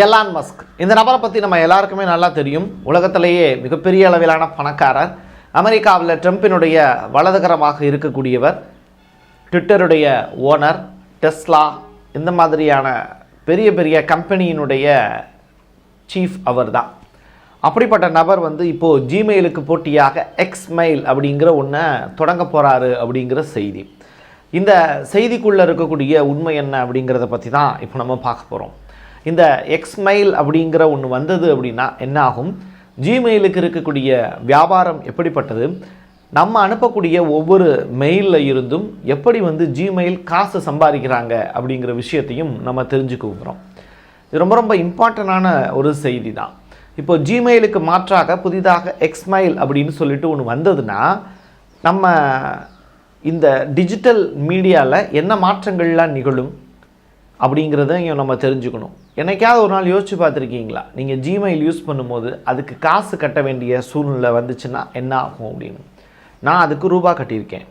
Elon Musk இந்த நபரை பற்றி நம்ம எல்லாருக்குமே நல்லா தெரியும். உலகத்திலேயே மிகப்பெரிய அளவிலான பணக்காரர். அமெரிக்காவில் ட்ரம்பினுடைய வலதுகரமாக இருக்கக்கூடியவர். ட்விட்டருடைய ஓனர் டெஸ்லா இந்த மாதிரியான பெரிய பெரிய கம்பெனியினுடைய சீஃப் அவர்தான். அப்படிப்பட்ட நபர் வந்து இப்போது ஜிமெயிலுக்கு போட்டியாக எக்ஸ்மெயில் அப்படிங்கிற ஒன்றை தொடங்க போகிறாரு அப்படிங்கிற செய்தி. இந்த செய்திக்குள்ளே இருக்கக்கூடிய உண்மை என்ன அப்படிங்கிறத பற்றி தான் இப்போ நம்ம பார்க்க போகிறோம் இந்த எக்ஸ்மெயில் அப்படிங்கிற ஒன்று வந்தது அப்படின்னா என்ன ஆகும் ஜிமெயிலுக்கு இருக்கக்கூடிய வியாபாரம் எப்படிப்பட்டது? நம்ம அனுப்பக்கூடிய ஒவ்வொரு மெயிலில் இருந்தும் எப்படி வந்து ஜிமெயில் காசு சம்பாதிக்கிறாங்க அப்படிங்கிற விஷயத்தையும் நம்ம தெரிஞ்சுக்குகிறோம் இது ரொம்ப ரொம்ப இம்பார்ட்டண்டான ஒரு செய்தி தான் இப்போ ஜிமெயிலுக்கு மாற்றாக புதிதாக எக்ஸ்மைல் அப்படின்னு சொல்லிட்டு ஒன்று வந்ததுன்னா நம்ம இந்த டிஜிட்டல் மீடியாவில் என்ன மாற்றங்கள்லாம் நிகழும் அப்படிங்கிறதையும் நம்ம தெரிஞ்சுக்கணும். என்னைக்காவது ஒரு நாள் யோசிச்சு பார்த்துருக்கீங்களா? நீங்கள் ஜிமெயில் யூஸ் பண்ணும்போது அதுக்கு காசு கட்ட வேண்டிய சூழ்நிலை வந்துச்சுன்னா என்ன ஆகும் அப்படின்னு? நான் அதுக்கு ரூபா கட்டியிருக்கேன்.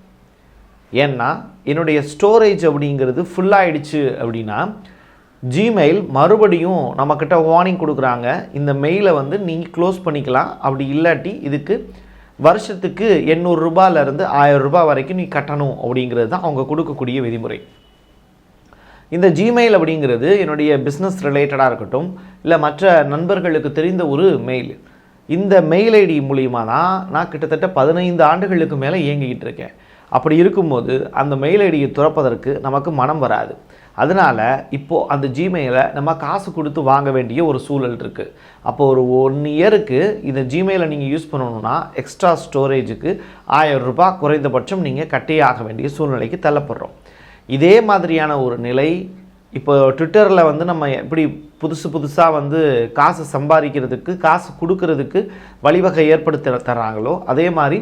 ஏன்னா என்னுடைய ஸ்டோரேஜ் அப்படிங்கிறது ஃபுல்லாகிடுச்சு அப்படின்னா ஜிமெயில் மறுபடியும் நம்மக்கிட்ட வார்னிங் கொடுக்குறாங்க. இந்த மெயிலை வந்து நீங்கள் க்ளோஸ் பண்ணிக்கலாம். அப்படி இல்லாட்டி இதுக்கு வருஷத்துக்கு எண்ணூறு ரூபாயிலேருந்து ஆயிரம் ரூபாய் வரைக்கும் நீ கட்டணும் அப்படிங்கிறது தான் அவங்க கொடுக்கக்கூடிய விதிமுறை. இந்த ஜிமெயில் அப்படிங்கிறது என்னுடைய பிஸ்னஸ் ரிலேட்டடாக இருக்கட்டும் இல்லை மற்ற நண்பர்களுக்கு தெரிந்த ஒரு மெயில் இந்த மெயில் ஐடி மூலியமாக தான் நான் கிட்டத்தட்ட பதினைந்து ஆண்டுகளுக்கு மேலே இயங்கிக்கிட்டு இருக்கேன். அப்படி இருக்கும்போது அந்த மெயில் ஐடியை துறப்பதற்கு நமக்கு மனம் வராது. அதனால் இப்போது அந்த ஜிமெயிலை நம்ம காசு கொடுத்து வாங்க வேண்டிய ஒரு சூழல் இருக்குது அப்போ ஒரு ஒன் இயருக்கு இந்த ஜிமெயிலை நீங்கள் யூஸ் பண்ணணும்னா எக்ஸ்ட்ரா ஸ்டோரேஜுக்கு ஆயிரம் ரூபாய் குறைந்தபட்சம் நீங்கள் கட்டியே ஆக வேண்டிய சூழ்நிலைக்கு தள்ளப்படுறோம். இதே மாதிரியான ஒரு நிலை இப்போ ட்விட்டரில் வந்து நம்ம எப்படி புதுசு புதுசாக வந்து காசு சம்பாதிக்கிறதுக்கு காசு கொடுக்கறதுக்கு வழிவகை ஏற்படுத்த தர்றாங்களோ அதே மாதிரி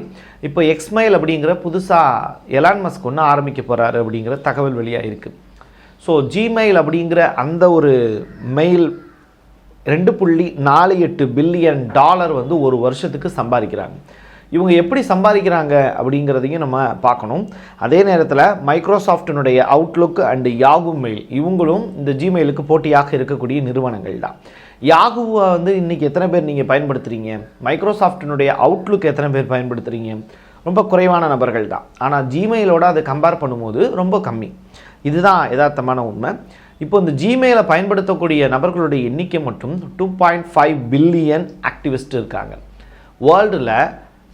இப்போ எக்ஸ்மைல் அப்படிங்கிற புதுசாக எலான் மஸ்க் ஒன்று ஆரம்பிக்க போகிறாரு அப்படிங்கிற தகவல் வெளியாக இருக்குது ஸோ ஜிமெயில் அப்படிங்கிற அந்த ஒரு மெயில் ரெண்டு புள்ளி நாலு எட்டு பில்லியன் டாலர் வந்து ஒரு வருஷத்துக்கு சம்பாதிக்கிறாங்க. இவங்க எப்படி சம்பாதிக்கிறாங்க அப்படிங்கிறதையும் நம்ம பார்க்கணும். அதே நேரத்தில் மைக்ரோசாஃப்டினுடைய அவுட்லுக் அண்டு யாகு மெயில் இவங்களும் இந்த ஜிமெயிலுக்கு போட்டியாக இருக்கக்கூடிய நிறுவனங்கள் தான். யாகுவை வந்து இன்றைக்கி எத்தனை பேர் நீங்கள் பயன்படுத்துகிறீங்க மைக்ரோசாஃப்டினுடைய அவுட்லுக் எத்தனை பேர் பயன்படுத்துகிறீங்க ரொம்ப குறைவான நபர்கள் தான். ஆனால் ஜிமெயிலோட அதை கம்பேர் பண்ணும்போது ரொம்ப கம்மி. இதுதான் யதார்த்தமான உண்மை. இப்போ இந்த ஜிமெயிலை பயன்படுத்தக்கூடிய நபர்களுடைய எண்ணிக்கை மட்டும் two point five billion activist இருக்காங்க. வேர்ல்டில்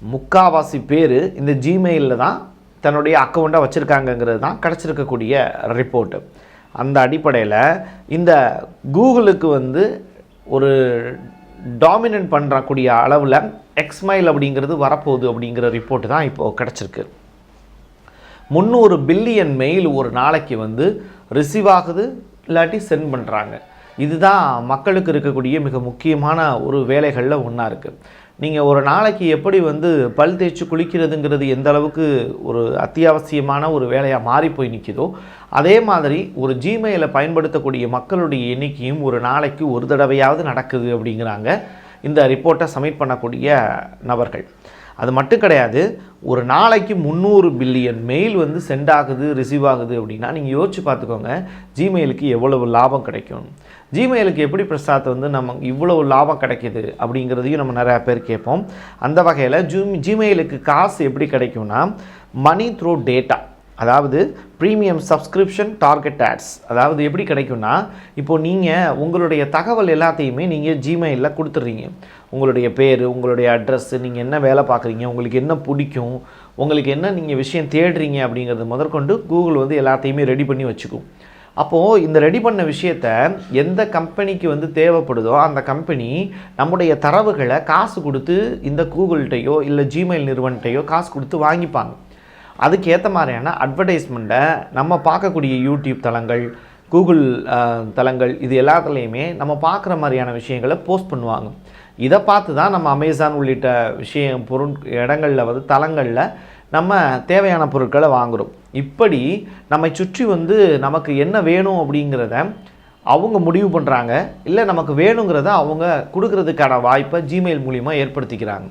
முக்காவாசி பேர் இந்த ஜிமெயிலில் தான் தன்னுடைய அக்கௌண்ட்டை வச்சுருக்காங்கங்கிறது தான் கிடச்சிருக்கக்கூடிய ரிப்போர்ட்டு அந்த அடிப்படையில் இந்த கூகுளுக்கு வந்து ஒரு டாமினன்ட் பண்ணுறக்கூடிய அளவில் எக்ஸ்மைல் அப்படிங்கிறது வரப்போகுது அப்படிங்கிற ரிப்போர்ட்டு தான் இப்போது கிடச்சிருக்கு. முந்நூறு பில்லியன் மெயில் ஒரு நாளைக்கு வந்து ரிசீவ் ஆகுது இல்லாட்டி சென்ட் பண்ணுறாங்க இதுதான் மக்களுக்கு இருக்கக்கூடிய மிக முக்கியமான ஒரு வேலைகளில் ஒன்றா இருக்குது நீங்கள் ஒரு நாளைக்கு எப்படி வந்து பல் தேய்ச்சி குளிக்கிறதுங்கிறது எந்த அளவுக்கு ஒரு அத்தியாவசியமான ஒரு வேலையாக மாறி போய் நிற்கிதோ அதே மாதிரி ஒரு ஜிமெயிலை பயன்படுத்தக்கூடிய மக்களுடைய எண்ணிக்கையும் ஒரு நாளைக்கு ஒரு தடவையாவது நடக்குது அப்படிங்கிறாங்க இந்த ரிப்போர்ட்டை சப்மிட் பண்ணக்கூடிய நபர்கள். அது மட்டும் கிடையாது ஒரு நாளைக்கு முந்நூறு பில்லியன் மெயில் வந்து சென்ட் ஆகுது ரிசீவ் ஆகுது அப்படின்னா நீங்கள் யோசிச்சு பார்த்துக்கோங்க ஜிமெயிலுக்கு எவ்வளவு லாபம் கிடைக்கும்? ஜிமெயிலுக்கு எப்படி பிரசாத் வந்து நம்ம இவ்வளவு லாபம் கிடைக்கிது அப்படிங்கிறதையும் நம்ம நிறையா பேர் கேட்போம். அந்த வகையில் ஜூம் ஜிமெயிலுக்கு காசு எப்படி கிடைக்கும்னா மணி த்ரூ டேட்டா அதாவது ப்ரீமியம் சப்ஸ்கிரிப்ஷன் டார்கெட் ஆட்ஸ் அதாவது எப்படி கிடைக்கும்னா இப்போது நீங்கள் உங்களுடைய தகவல் எல்லாத்தையுமே நீங்கள் ஜிமெயிலில் கொடுத்துட்றீங்க. உங்களுடைய பேர் உங்களுடைய அட்ரஸ்ஸு நீங்கள் என்ன வேலை பார்க்குறீங்க உங்களுக்கு என்ன பிடிக்கும் உங்களுக்கு என்ன நீங்கள் விஷயம் தேடுறீங்க அப்படிங்கிறது முதற்கொண்டு கூகுள் வந்து எல்லாத்தையுமே ரெடி பண்ணி வச்சுக்கும். அப்போது இந்த ரெடி பண்ண விஷயத்த எந்த கம்பெனிக்கு வந்து தேவைப்படுதோ அந்த கம்பெனி நம்முடைய தரவுகளை காசு கொடுத்து இந்த கூகுள்கிட்டையோ இல்லை ஜிமெயில் நிறுவனத்தையோ காசு கொடுத்து வாங்கிப்பாங்க. அதுக்கு ஏற்ற மாதிரியான அட்வர்டைஸ்மெண்ட்டை நம்ம பார்க்கக்கூடிய யூடியூப் தளங்கள் கூகுள் தளங்கள் இது எல்லாத்துலேயுமே நம்ம பார்க்குற மாதிரியான விஷயங்களை போஸ்ட் பண்ணுவாங்க. இதை பார்த்து தான் நம்ம அமேசான் உள்ளிட்ட விஷயம் பொருள் இடங்களில் வந்து தளங்களில் நம்ம தேவையான பொருட்களை வாங்குகிறோம் இப்படி நம்மை சுற்றி வந்து நமக்கு என்ன வேணும் அப்படிங்கிறத அவங்க முடிவு பண்ணுறாங்க இல்லை நமக்கு வேணுங்கிறத அவங்க கொடுக்கறதுக்கான வாய்ப்பை ஜிமெயில் மூலிமா ஏற்படுத்திக்கிறாங்க.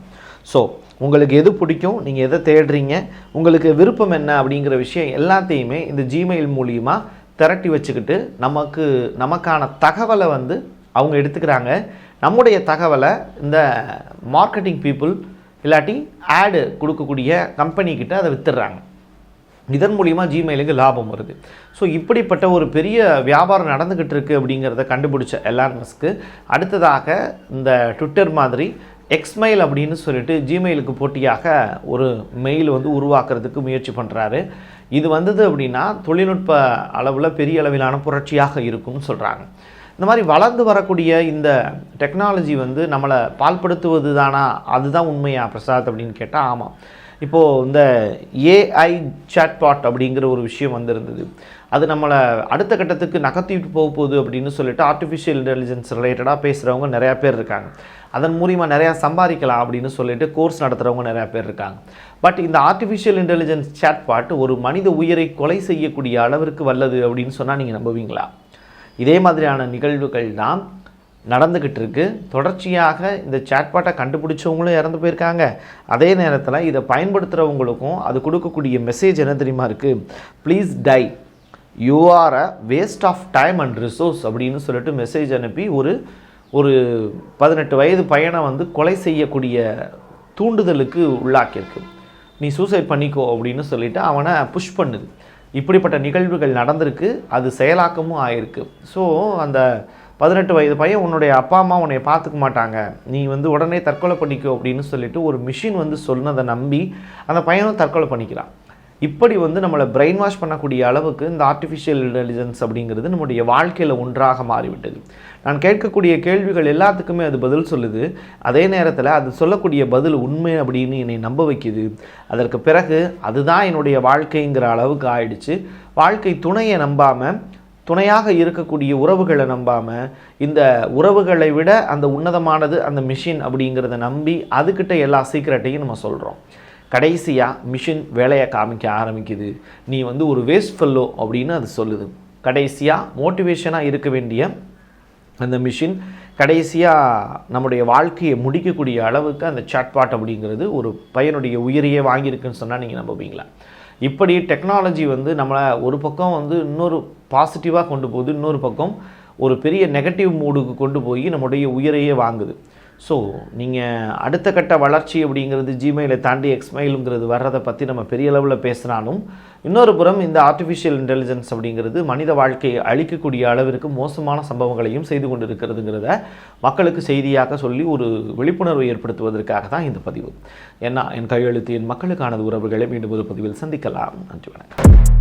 ஸோ உங்களுக்கு எது பிடிக்கும்? நீங்கள் எதை தேடுறீங்க? உங்களுக்கு விருப்பம் என்ன அப்படிங்கிற விஷயம் எல்லாத்தையுமே இந்த ஜிமெயில் மூலியமாக திரட்டி வச்சுக்கிட்டு நமக்கு நமக்கான தகவலை வந்து அவங்க எடுத்துக்கிறாங்க. நம்முடைய தகவலை இந்த மார்க்கெட்டிங் பீப்புள் இல்லாட்டி ஆடு கொடுக்கக்கூடிய கம்பெனிக்கிட்ட அதை வித்துடுறாங்க. இதன் மூலிமா ஜிமெயிலுக்கு லாபம் வருது. ஸோ இப்படிப்பட்ட ஒரு பெரிய வியாபாரம் நடந்துக்கிட்டு இருக்குது அப்படிங்கிறத கண்டுபிடிச்ச எலான் மஸ்க்கு அடுத்ததாக இந்த ட்விட்டர் மாதிரி எக்ஸ்மெயில் அப்படின்னு சொல்லிட்டு ஜிமெயிலுக்கு போட்டியாக ஒரு மெயில் வந்து உருவாக்குறதுக்கு முயற்சி பண்ணுறாரு இது வந்தது அப்படின்னா தொழில்நுட்ப அளவில் பெரிய அளவிலான புரட்சியாக இருக்கும்னு சொல்கிறாங்க இந்த மாதிரி வளர்ந்து வரக்கூடிய இந்த டெக்னாலஜி வந்து நம்மளை பால்படுத்துவது தானா அதுதான் உண்மையா பிரசாத் அப்படின்னு கேட்டால் ஆமாம். இப்போது இந்த ஏஐ சாட்பாட் அப்படிங்கிற ஒரு விஷயம் வந்திருந்தது. அது நம்மளை அடுத்த கட்டத்துக்கு நகர்த்திட்டு போக போகுது அப்படின்னு சொல்லிட்டு ஆர்டிஃபிஷியல் இன்டெலிஜென்ஸ் ரிலேட்டடாக பேசுகிறவங்க நிறையா பேர் இருக்காங்க. அதன் மூலிமா நிறையா சம்பாதிக்கலாம் அப்படின்னு சொல்லிட்டு கோர்ஸ் நடத்துகிறவங்க நிறையா பேர் இருக்காங்க. பட் இந்த ஆர்டிஃபிஷியல் இன்டெலிஜென்ஸ் சாட்பாட் ஒரு மனித உயிரை கொலை செய்யக்கூடிய அளவிற்கு வல்லது அப்படின்னு சொன்னால் நீங்கள் நம்புவீங்களா? இதே மாதிரியான நிகழ்வுகள் தான் நடந்துக்கிட்டு இருக்கு. தொடர்ச்சியாக இந்த சேட்பாட்டை கண்டுபிடிச்சவங்களும் இறந்து போயிருக்காங்க. அதே நேரத்தில் இதை பயன்படுத்துகிறவங்களுக்கும் அது கொடுக்கக்கூடிய மெசேஜ் என்ன தெரியுமா இருக்குது please die you are a waste of time and resource அப்படின்னு சொல்லிட்டு மெசேஜ் அனுப்பி ஒரு ஒரு பதினெட்டு வயது பையனை வந்து கொலை செய்யக்கூடிய தூண்டுதலுக்கு உள்ளாக்கியிருக்கு. நீ சூசைட் பண்ணிக்கோ அப்படின்னு சொல்லிவிட்டு அவனை புஷ் பண்ணுது. இப்படிப்பட்ட நிகழ்வுகள் நடந்திருக்கு அது செயலாக்கமும் ஆயிருக்கு. ஸோ அந்த பதினெட்டு வயது பையன் உன்னுடைய அப்பா அம்மா உன்னை பார்த்துக்க மாட்டாங்க. நீ வந்து உடனே தற்கொலை பண்ணிக்கோ அப்படின்னு சொல்லிட்டு ஒரு மிஷின் வந்து சொன்னதை நம்பி அந்த பையனும் தற்கொலை பண்ணிக்கிறான். இப்படி வந்து நம்மளை பிரெயின் வாஷ் பண்ணக்கூடிய அளவுக்கு இந்த ஆர்டிஃபிஷியல் இன்டெலிஜென்ஸ் அப்படிங்கிறது நம்முடைய வாழ்க்கையில் ஒன்றாக மாறிவிட்டது. நான் கேட்கக்கூடிய கேள்விகள் எல்லாத்துக்குமே அது பதில் சொல்லுது. அதே நேரத்தில் அது சொல்லக்கூடிய பதில் உண்மை அப்படின்னு என்னை நம்ப வைக்குது. அதற்கு பிறகு அதுதான் என்னுடைய வாழ்க்கைங்கிற அளவுக்கு ஆயிடுச்சு. வாழ்க்கை துணையை நம்பாமல் துணையாக இருக்கக்கூடிய உறவுகளை நம்பாமல் இந்த உறவுகளை விட அந்த உன்னதமானது அந்த மிஷின் அப்படிங்கிறத நம்பி அதுக்கிட்ட எல்லா சீக்ரெட்டையும் நம்ம சொல்கிறோம் கடைசியாக மிஷின் வேலையை காமிக்க ஆரம்பிக்குது. நீ வந்து ஒரு வேஸ்ட் ஃபெல்லோ அப்படின்னு அது சொல்லுது. கடைசியாக மோட்டிவேஷனாக இருக்க வேண்டிய அந்த மிஷின் கடைசியாக நம்முடைய வாழ்க்கையை முடிக்கக்கூடிய அளவுக்கு அந்த சாட்பாட் அப்படிங்கிறது ஒரு பையனுடைய உயிரையே வாங்கியிருக்குன்னு சொன்னால் நீங்கள் நம்புவீங்களா? இப்படி டெக்னாலஜி வந்து நம்மளை ஒரு பக்கம் வந்து இன்னொரு பாசிட்டிவாக கொண்டு போகுது இன்னொரு பக்கம் ஒரு பெரிய நெகட்டிவ் மூடுக்கு கொண்டு போய் நம்முடைய உயிரையே வாங்குது. ஸோ நீங்கள் அடுத்த கட்ட வளர்ச்சி அப்படிங்கிறது ஜிமெயிலை தாண்டி எக்ஸ்மெயிலுங்கிறது வர்றதை பற்றி நம்ம பெரிய அளவில் பேசினாலும் இன்னொரு புறம் இந்த ஆர்டிஃபிஷியல் இன்டெலிஜென்ஸ் அப்படிங்கிறது மனித வாழ்க்கையை அழிக்கக்கூடிய அளவிற்கு மோசமான சம்பவங்களையும் செய்து கொண்டிருக்கிறதுங்கிறத மக்களுக்கு செய்தியாக சொல்லி ஒரு விழிப்புணர்வை ஏற்படுத்துவதற்காக தான் இந்த பதிவு. ஏன்னா என் கையெழுத்து என் மக்களுக்கானது உறவுகளை மீண்டும் ஒரு பதிவில் சந்திக்கலாம். நன்றி வணக்கம்.